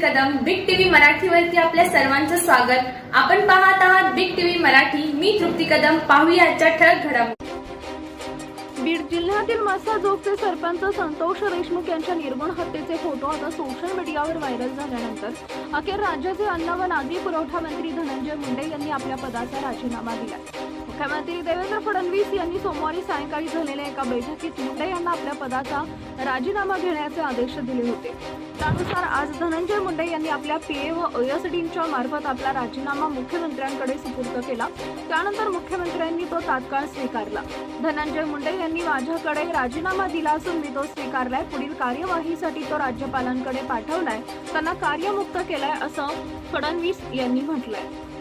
मराठीवरती आपल्या सर्वांचं स्वागत. आपण पाहत आहात बिग टीव्ही मराठी. मी तृप्ती कदम. पाहूया आजच्या ठळक घडामोडी. बीड जिल्ह्यातील मसाजोगचे सरपंच संतोष देशमुख यांच्या निर्गुण हत्येचे फोटो आता सोशल मीडियावर व्हायरल झाल्यानंतर. अखेर राज्याचे अन्न व नागरी पुरवठा मंत्री धनंजय मुंडे यांनी आपल्या पदाचा राजीनामा दिला मुख्यमंत्री देवेंद्र फडणवीस यांनी सोमवारी सायंकाळी झालेल्या एका बैठकीत मुंडे यांना आपल्या पदाचा राजीनामा घेण्याचे आदेश दिले होते. त्यानुसार आज धनंजय मुंडे यांनी आपल्या पीए व ओएसडीच्या मार्फत आपला राजीनामा मुख्यमंत्र्यांकडे सुपूर्द केला. त्यानंतर मुख्यमंत्र्यांनी तो तात्काळ स्वीकारला. धनंजय मुंडे यांनी माझ्याकडे राजीनामा दिला असून मी तो स्वीकारलाय. पुढील कार्यवाहीसाठी तो राज्यपालांकडे पाठवलाय. त्यांना कार्यमुक्त केलाय असं फडणवीस यांनी म्हटलंय.